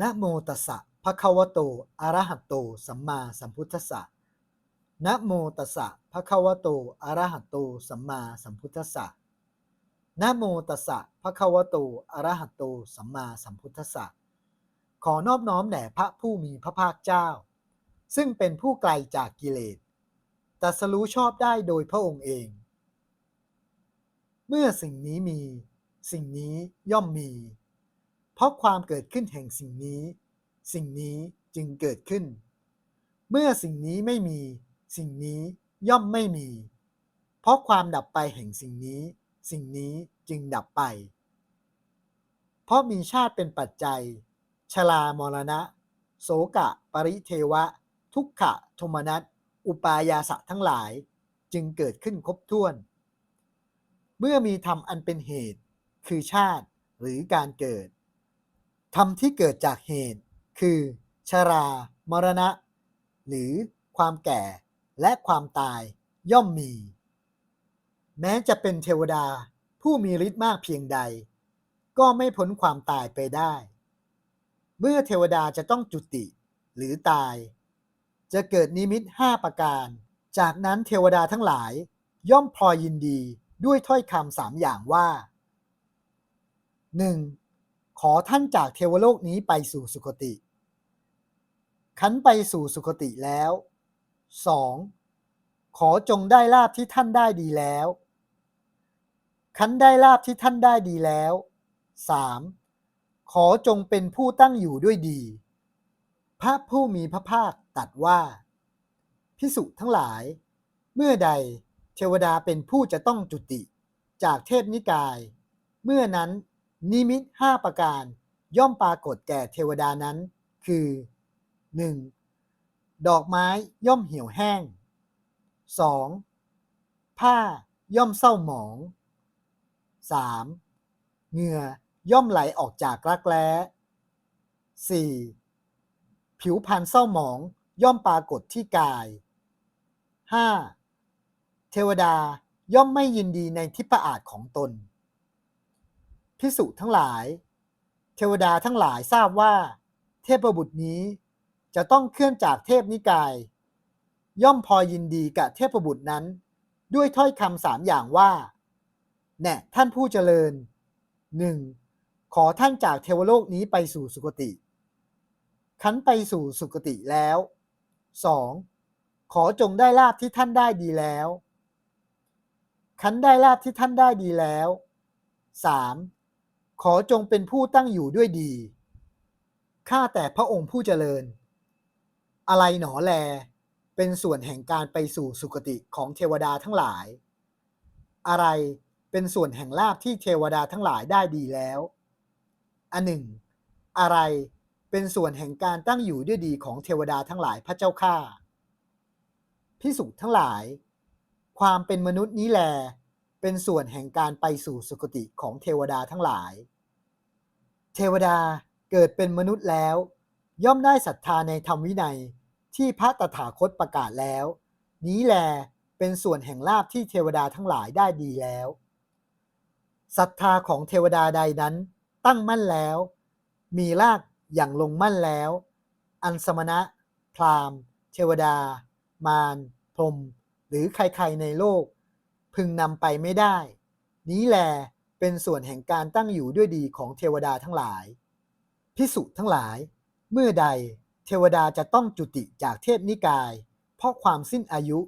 นะโมตัสสะภะคะวะโต อะระหะโต สัมมาสัมพุทธัสสะนะโมตัสสะภะคะวะโต อะระหะโต สัมมาสัมพุทธัสสะนะโมตัสสะภะคะวะโต อะระหะโต สัมมาสัมพุทธัสสะขอนอบน้อมแด่พระผู้มีพระภาคเจ้า ซึ่งเป็นผู้ไกลจากกิเลสตัสรู้ชอบได้โดยพระองค์เอง เมื่อสิ่งนี้มี สิ่งนี้ย่อมมี เพราะความเกิดขึ้นแห่งสิ่งนี้ สิ่งนี้จึงเกิดขึ้น เมื่อสิ่งนี้ไม่มี สิ่งนี้ย่อมไม่มี เพราะความดับไปแห่งสิ่งนี้ สิ่งนี้จึงดับไป เพราะมีชาติเป็นปัจจัย ชรามรณะ โสกะ ปริเทวะ ทุกขะโทมนัส อุปายาสะทั้งหลายจึงเกิดขึ้นครบถ้วน เมื่อมีธรรมอันเป็นเหตุ คือชาติหรือการเกิด ธรรมที่เกิดจากเหตุ คือ ชรา มรณะ หรือความแก่และความตายย่อมมี แม้จะเป็นเทวดาผู้มีฤทธิ์มากเพียงใด ก็ไม่พ้นความตายไปได้ เมื่อเทวดาจะต้องจุติหรือตาย จะเกิดนิมิตห้าประการ จากนั้นเทวดาทั้งหลายย่อมพลอยยินดีด้วยถ้อยคำสามอย่างว่า 1. ขอท่านจากเทวโลกนี้ไปสู่สุคติ ขันไปสู่สุคติแล้ว 2. ขอจงได้ลาบที่ท่านได้ดีแล้ว ขันได้ลาบที่ท่านได้ดีแล้ว 3. ขอจงเป็นผู้ตั้งอยู่ด้วยดี พระผู้มีพระภาคตรัสว่า พิสุทั้งหลาย เมื่อใดเทวดาเป็นผู้จะต้องจุติ จากเทพนิกาย เมื่อนั้น นิมิตห้าประการ ย่อมปรากฏแก่เทวดานั้น คือ 1. ดอกไม้ย่อมเหี่ยวแห้ง 2. ผ้าย่อมเศร้าหมอง 3. เหงื่อย่อมไหลออกจากรักแร้ 4. ผิวพรรณเศร้าหมองย่อมปรากฏที่กาย 5. เทวดาย่อมไม่ยินดีในทิพอาจของตน พิสุทั้งหลาย เทวดาทั้งหลายทราบว่า เทพบุตรนี้จะต้องเคลื่อนจากเทพนิกาย ย่อมพอยินดีกับเทพบุตรนั้น ด้วยถ้อยคำสามอย่างว่า แน่ท่านผู้เจริญ 1. ขอท่านจากเทวโลกนี้ไปสู่สุคติ ขันไปสู่สุคติแล้ว 2. ขอจงได้ลาบที่ท่านได้ดีแล้ว ขันได้ลาบที่ท่านได้ดีแล้ว 3. ขอจงเป็นผู้ตั้งอยู่ด้วยดี ข้าแต่พระองค์ผู้เจริญ อะไรหนอแล เป็นส่วนแห่งการไปสู่สุคติของเทวดาทั้งหลาย อะไรเป็นส่วนแห่งลาบที่เทวดาทั้งหลายได้ดีแล้ว อันหนึ่ง อะไรเป็นส่วนแห่งการตั้งอยู่ด้วยดีของเทวดาทั้งหลายพระเจ้าข้าพิสุทั้งหลาย ความเป็นมนุษย์นี้แล เป็นส่วนแห่งการไปสู่สุคติของเทวดาทั้งหลาย เทวดาเกิดเป็นมนุษย์แล้ว ย่อมได้ศรัทธาในธรรมวินัยที่พระตถาคตประกาศแล้ว นี้แลเป็นส่วนแห่งลาบที่เทวดาทั้งหลายได้ดีแล้วศรัทธาของเทวดาใดนั้นตั้งมั่นแล้ว มีรากอย่างลงมั่นแล้ว อันสมณะ พราหมณ์ เทวดา มารพรม หรือใครๆในโลก พึงนำไปไม่ได้ นี้แลเป็นส่วนแห่งการตั้งอยู่ด้วยดีของเทวดาทั้งหลาย พิสุทั้งหลาย เมื่อใดเทวดาจะต้องจุติจากเทพนิกาย เพราะความสิ้นอายุ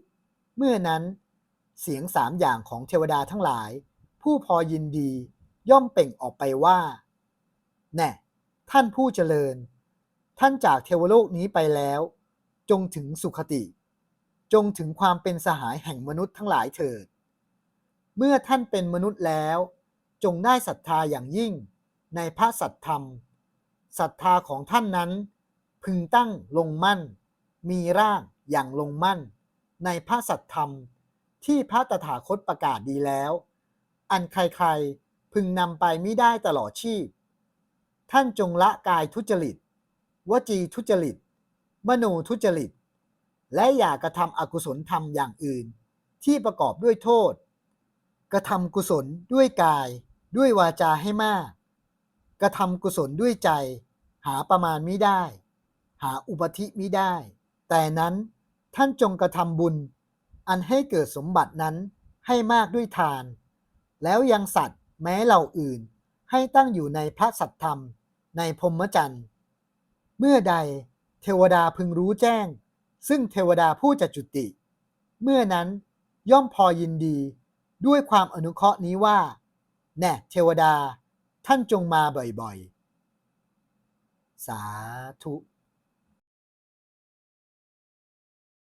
เมื่อนั้น เสียงสามอย่างของเทวดาทั้งหลาย ผู้พอยินดีย่อมเปล่งออกไปว่า แน่ ท่านผู้เจริญ ท่านจากเทวโลกนี้ไปแล้ว จงถึงสุขติ จงถึงความเป็นสหายแห่งมนุษย์ทั้งหลายเถิด เมื่อท่านเป็นมนุษย์แล้ว จงได้ศรัทธาอย่างยิ่ง ในพระสัตธรรมศรัทธาของท่านนั้น พึงตั้งลงมั่น มีรากอย่างลงมั่น ในพระสัตธรรมที่พระตถาคตประกาศดีแล้ว อันใครๆพึงนำไปไม่ได้ตลอดชีพ ท่านจงละกายทุจริต วจีทุจริต มโนทุจริต และอย่ากระทำอกุศลธรรมอย่างอื่น ที่ประกอบด้วยโทษ กระทำกุศลด้วยกาย ด้วยวาจาให้มาก กระทำกุศลด้วยใจ หาประมาณมิได้ หาอุปธิมิได้ แต่นั้นท่านจงกระทำบุญ อันให้เกิดสมบัตินั้นให้มากด้วยทาน แล้วยังสัตว์แม้เหล่าอื่น ให้ตั้งอยู่ในพระสัตธรรม ในพรหมจรรย์เมื่อใดเทวดาพึงรู้แจ้ง ซึ่งเทวดาผู้จะจุติ เมื่อนั้นย่อมพอยินดี ด้วยความอนุเคราะห์นี้ว่าแน่เทวดาท่านจงมาบ่อยๆ สาธุ